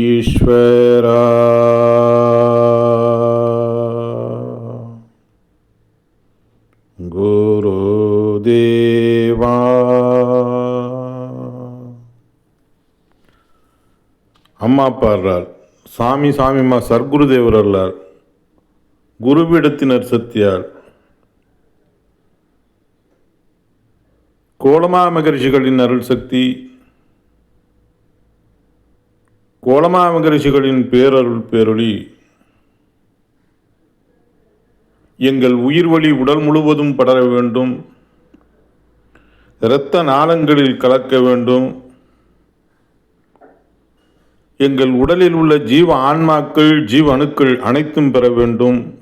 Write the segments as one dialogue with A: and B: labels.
A: ஈஸ்வரா குருதேவா அம்மா பாடுறார். சாமி சாமிமா சர்க்குருதேவர் அல்லார் குருவிடத்தினர் சத்தியார். கோலமா மகரிஷிகளின் அருள் சக்தி. கோலமா மகரிஷிகளின் பேரருள் பேரொளி. எங்கள் உயிர் வழி உடல் முழுவதும் படர வேண்டும். இரத்த நாளங்களில் கலக்க வேண்டும். எங்கள் உடலில் உள்ள ஜீவ ஆன்மாக்கள் ஜீவ அணுக்கள் அனைத்தும் பெற வேண்டும்.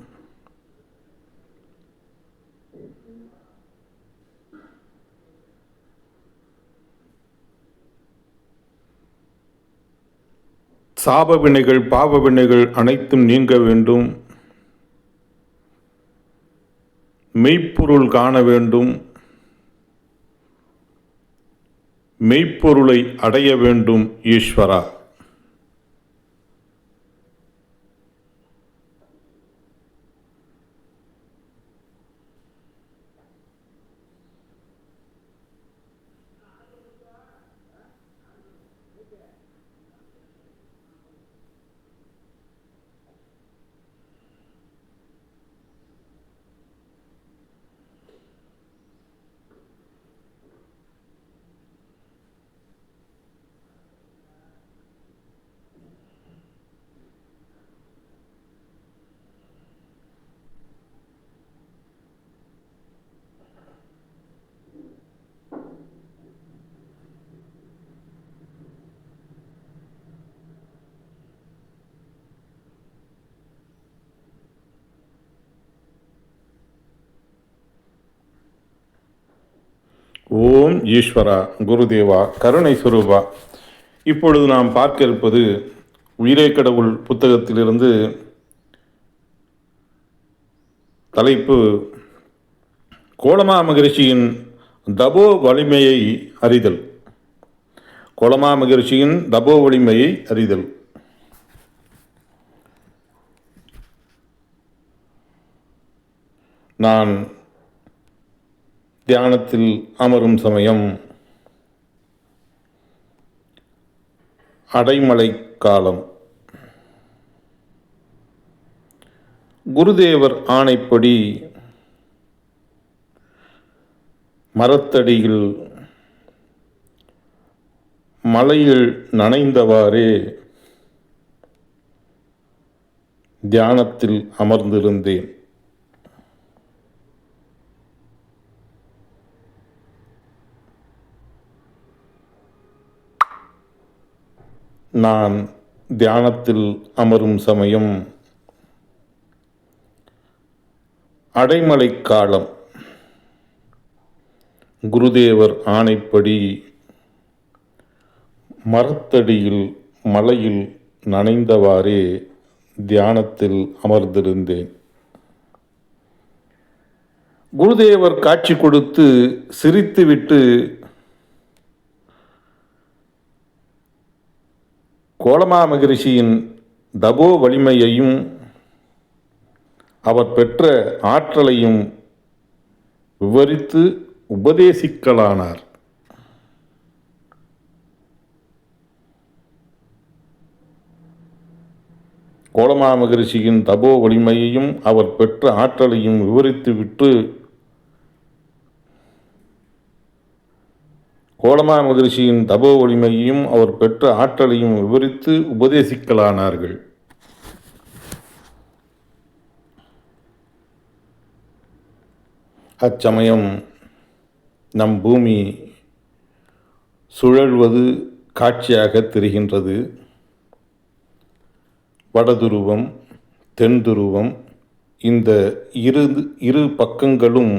A: சாப வினைகள் பாவ வினைகள் அனைத்தும் நீங்க வேண்டும். மெய்ப்பொருள் காண வேண்டும். மெய்ப்பொருளை அடைய வேண்டும் ஈஸ்வரா. ஓம் ஈஸ்வரா குருதேவா கருணை சுரூபா. இப்பொழுது நாம் பார்க்க இருப்பது உயிரே கடவுள் புத்தகத்திலிருந்து தலைப்பு கோலமா மகிழ்ச்சியின் தபோ வலிமையை அறிதல். கோலமா மகிழ்ச்சியின் தபோ வலிமையை அறிதல். நான் தியானத்தில் அமரும் சமயம் அடைமழை காலம் குருதேவர் ஆணைப்படி மரத்தடியில் மலையில் நனைந்தவாறே தியானத்தில் அமர்ந்திருந்தேன். நான் தியானத்தில் அமரும் சமயம் அடைமழை காலம். குருதேவர் ஆணைப்படி மரத்தடியில் மலையில் நனைந்தவாறே தியானத்தில் அமர்ந்திருந்தேன். குருதேவர் காட்சி கொடுத்து சிரித்துவிட்டு கோலமா மகரிஷியின் தபோ வலிமையையும் அவர் பெற்ற ஆற்றலையும் விவரித்து உபதேசிக்கலானார். கோலமா மகரிஷியின் தபோ வலிமையையும் அவர் பெற்ற ஆற்றலையும் விவரித்துவிட்டு கோலமா மகரிஷியின் தபோ வலிமையையும் அவர் பெற்ற ஆற்றலையும் விவரித்து உபதேசிக்கலானார்கள். அச்சமயம் நம் பூமி சுழல்வது காட்சியாக தெரிகின்றது. வடதுருவம் தென் துருவம் இந்த இரு இரு பக்கங்களும்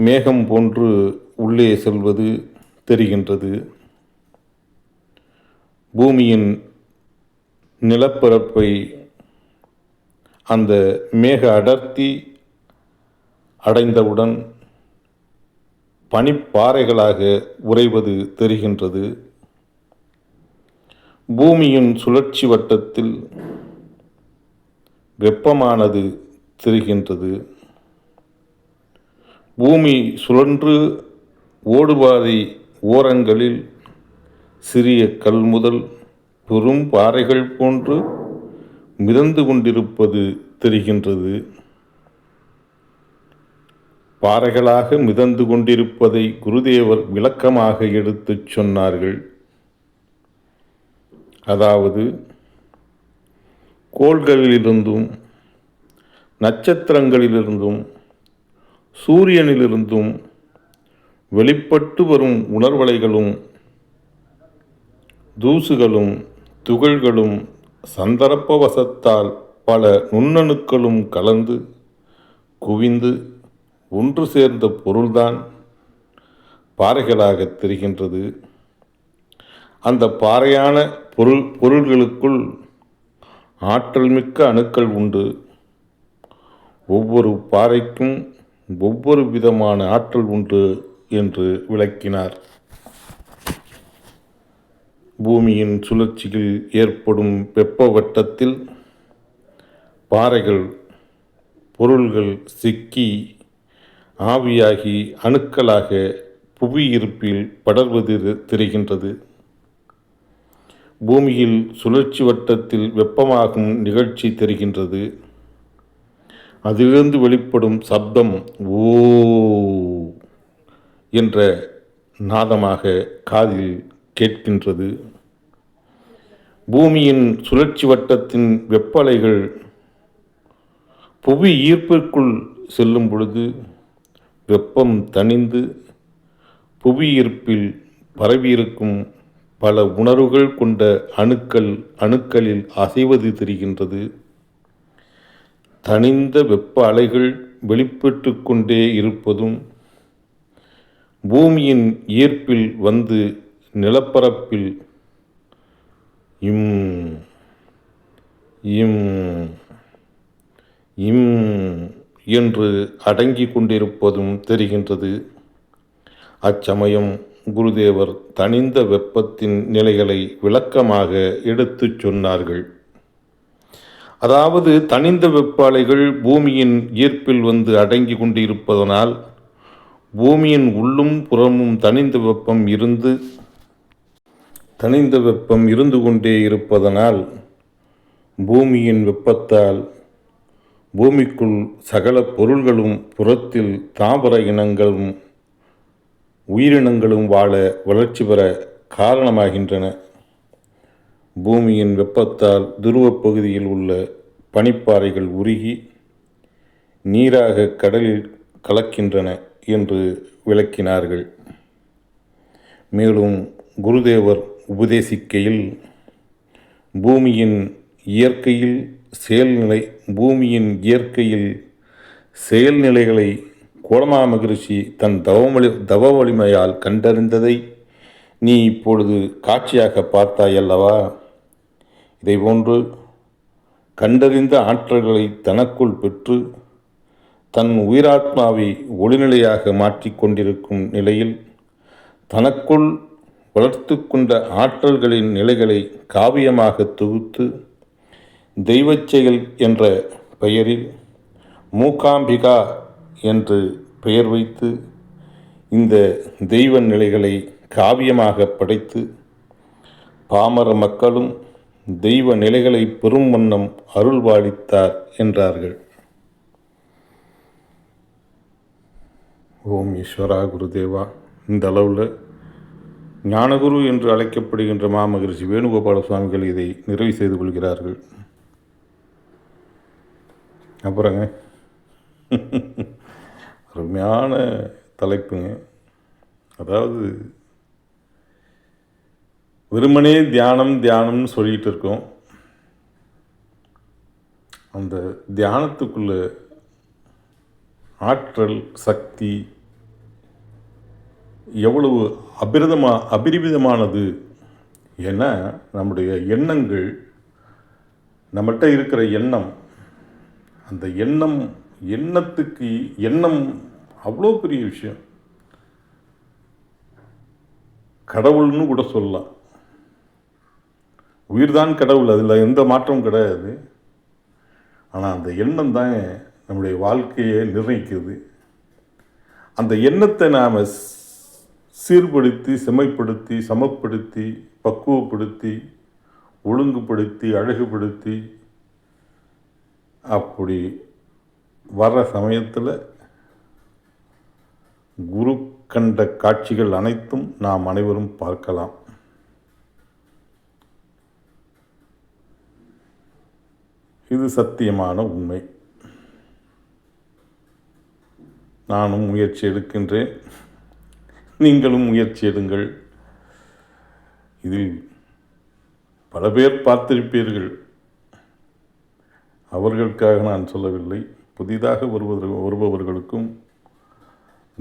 A: மேகம் போன்று உள்ளே செல்வது தெரிகின்றது. பூமியின் நிலப்பரப்பை அந்த மேக அடர்த்தி அடைந்தவுடன் பனிப்பாறைகளாக உறைவது தெரிகின்றது. பூமியின் சுழற்சி வட்டத்தில் வெப்பமானது தெரிகின்றது. பூமி சுழன்று ஓடுபாதை ஓரங்களில் சிறிய கல் முதல் பெரும் பாறைகள் போன்று மிதந்து கொண்டிருப்பது தெரிகின்றது. பாறைகளாக மிதந்து கொண்டிருப்பதை குருதேவர் விளக்கமாக எடுத்துச் சொன்னார்கள். அதாவது கோள்களிலிருந்தும் நட்சத்திரங்களிலிருந்தும் சூரியனிலிருந்தும் வெளிப்பட்டு வரும் உணர்வலைகளும் தூசுகளும் துகள்களும் சந்தர்ப்பவசத்தால் பல நுண்ணணுக்களும் கலந்து குவிந்து ஒன்று சேர்ந்த பொருள்தான் பாறைகளாக தெரிகின்றது. அந்த பாறையான பொருள் பொருள்களுக்குள் ஆற்றல் மிக்க அணுக்கள் உண்டு. ஒவ்வொரு பாறைக்கும் ஒவ்வொரு விதமான ஆற்றல் உண்டு என்று விளக்கினார். பூமியின் சுழற்சியில் ஏற்படும் வெப்ப வட்டத்தில் பாறைகள் பொருள்கள் சிக்கி ஆவியாகி அணுக்களாக புவியிருப்பில் படர்வது தெரிகின்றது. பூமியில் சுழற்சி வட்டத்தில் வெப்பமாகும் நிகழ்ச்சி தெரிகின்றது. அதிலிருந்து வெளிப்படும் சப்தம் ஓ என்ற நாதமாக காதில் கேட்கின்றது. பூமியின் சுழற்சி வட்டத்தின் வெப்பலைகள் புவி ஈர்ப்பிற்குள் செல்லும் பொழுது வெப்பம் தணிந்து புவி ஈர்ப்பில் பரவியிருக்கும் பல உணர்வுகள் கொண்ட அணுக்கள் அணுக்களில் அசைவது தெரிகின்றது. தனிந்த வெப்ப அலைகள் வெளிப்பட்டு கொண்டே இருப்பதும் பூமியின் ஈர்ப்பில் வந்து நிலப்பரப்பில் இம் இம் இம் என்று அடங்கி கொண்டிருப்பதும் தெரிகின்றது. அச்சமயம் குருதேவர் தனிந்த வெப்பத்தின் நிலைகளை விளக்கமாக எடுத்துச் சொன்னார்கள். அதாவது தனிந்த வெப்பாலைகள் பூமியின் ஈர்ப்பில் வந்து அடங்கி கொண்டிருப்பதனால் பூமியின் உள்ளும் புறமும் தனிந்த வெப்பம் இருந்து தனிந்த வெப்பம் இருந்து கொண்டே இருப்பதனால் பூமியின் வெப்பத்தால் பூமிக்குள் சகல பொருள்களும் புறத்தில் தாவர இனங்களும் உயிரினங்களும் வாழ வளர்ச்சி பெற காரணமாகின்றன. பூமியின் வெப்பத்தால் துருவப் பகுதியில் உள்ள பனிப்பாறைகள் உருகி நீராக கடலில் கலக்கின்றன என்று விளக்கினார்கள். மேலும் குருதேவர் உபதேசிக்கையில் பூமியின் இயற்கையில் செயல்நிலை பூமியின் இயற்கையில் செயல்நிலைகளை கோலமா மகிழ்ச்சி தன் தவமொழி தவ வலிமையால் கண்டறிந்ததை நீ இப்பொழுது காட்சியாக பார்த்தாய் அல்லவா? இதைபோன்று கண்டறிந்த ஆற்றல்களை தனக்குள் பெற்று தன் உயிராத்மாவை ஒளிநிலையாக மாற்றிக்கொண்டிருக்கும் நிலையில் தனக்குள் வளர்த்து கொண்ட ஆற்றல்களின் நிலைகளை காவியமாக தொகுத்து தெய்வச் செயல் என்ற பெயரில் மூகாம்பிகா என்று பெயர் வைத்து இந்த தெய்வ நிலைகளை காவியமாக படைத்து பாமர மக்களும் தெய்வ நிலைகளை பெரும் வண்ணம் அருள்வாளித்தார் என்றார்கள். ஓம் ஈஸ்வரா குருதேவா. இந்த அளவில் ஞானகுரு என்று அழைக்கப்படுகின்ற மாமகரிஷி வேணுகோபால சுவாமிகள் இதை நிறைவு செய்து கொள்கிறார்கள். அப்புறங்க அருமையான தலைப்புங்க. அதாவது வெறுமனே தியானம் தியானம்னு சொல்லிகிட்டு இருக்கோம். அந்த தியானத்துக்குள்ள ஆற்றல் சக்தி எவ்வளவு அபிரதமா அபிரிவிதமானது என நம்முடைய எண்ணங்கள் நம்மகிட்ட இருக்கிற எண்ணம் அந்த எண்ணம் எண்ணத்துக்கு எண்ணம் அவ்வளோ பெரிய விஷயம். கடவுள்னு கூட சொல்லலாம். உயிர் தான் கடவுள் அதில் எந்த மாற்றமும் கிடையாது. ஆனால் அந்த எண்ணம் தான் நம்முடைய வாழ்க்கையை நிர்ணயிக்குது அந்த எண்ணத்தை நாம் சீர்படுத்தி செமைப்படுத்தி சமப்படுத்தி பக்குவப்படுத்தி ஒழுங்குபடுத்தி அழகுபடுத்தி அப்படி வர சமயத்தில் குரு கண்ட காட்சிகள் அனைத்தும் நாம் அனைவரும் பார்க்கலாம். இது சத்தியமான உண்மை. நானும் முயற்சி எடுக்கின்றேன். நீங்களும் முயற்சி எடுங்கள். இதில் பல பேர் பார்த்திருப்பீர்கள். அவர்களுக்காக நான் சொல்லவில்லை. புதிதாக வருவதற்கு வருபவர்களுக்கும்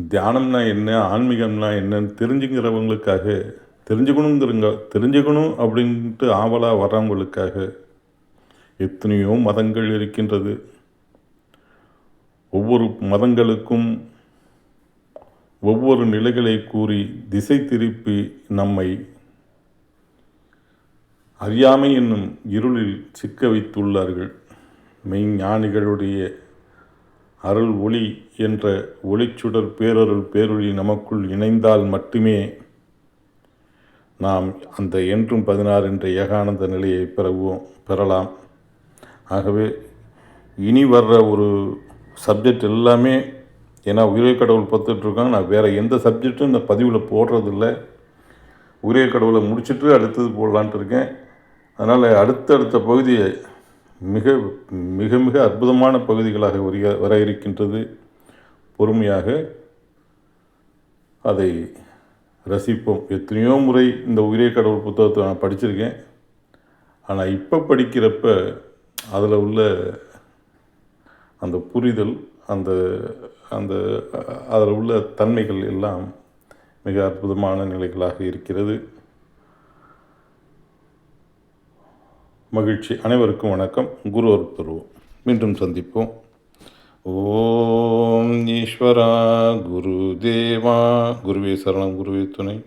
A: தியானம்னா என்ன ஆன்மீகம்னா என்னன்னு தெரிஞ்சுங்கிறவங்களுக்காக தெரிஞ்சுக்கணுங்கிறங்க தெரிஞ்சுக்கணும் அப்படின்ட்டு ஆவலாக வர்றவங்களுக்காக எத்தனையோ மதங்கள் இருக்கின்றது. ஒவ்வொரு மதங்களுக்கும் ஒவ்வொரு நிலைகளை கூறி திசை திருப்பி நம்மை அறியாமை என்னும் இருளில் சிக்க வைத்துள்ளார்கள். மெய்ஞானிகளுடைய அருள் ஒளி என்ற ஒளிச்சுடர் பேரருள் பேரொளி நமக்குள் இணைந்தால் மட்டுமே நாம் அந்த என்றும் பதினாறு என்ற ஏகானந்த நிலையை பெறவோம் பெறலாம். ஆகவே இனி வர்ற ஒரு சப்ஜெக்ட் எல்லாமே ஏன்னா உயிரை கடவுள் பார்த்துட்ருக்காங்க நான் வேறு எந்த சப்ஜெக்டும் இந்த பதிவில் போடுறதில்ல. உயிரை கடவுளை முடிச்சுட்டு அடுத்தது போடலான்ட்டு இருக்கேன். அதனால் அடுத்தடுத்த பகுதியை மிக மிக மிக அற்புதமான பகுதிகளாக வரிய வர இருக்கின்றது. பொறுமையாக அதை ரசிப்போம். எத்தனையோ முறை இந்த உயிரை கடவுள் புத்தகத்தை நான் படிச்சிருக்கேன். ஆனால் இப்போ படிக்கிறப்ப அதில் உள்ள அந்த புரிதல் அந்த அந்த அதில் உள்ள தன்மைகள் எல்லாம் மிக அற்புதமான நிலைகளாக இருக்கிறது. மகிழ்ச்சி. அனைவருக்கும் வணக்கம். குரு அருட்பருவம். மீண்டும் சந்திப்போம். ஓம் ஈஸ்வரா குரு தேவா குருவே சரணம். குருவே துணை.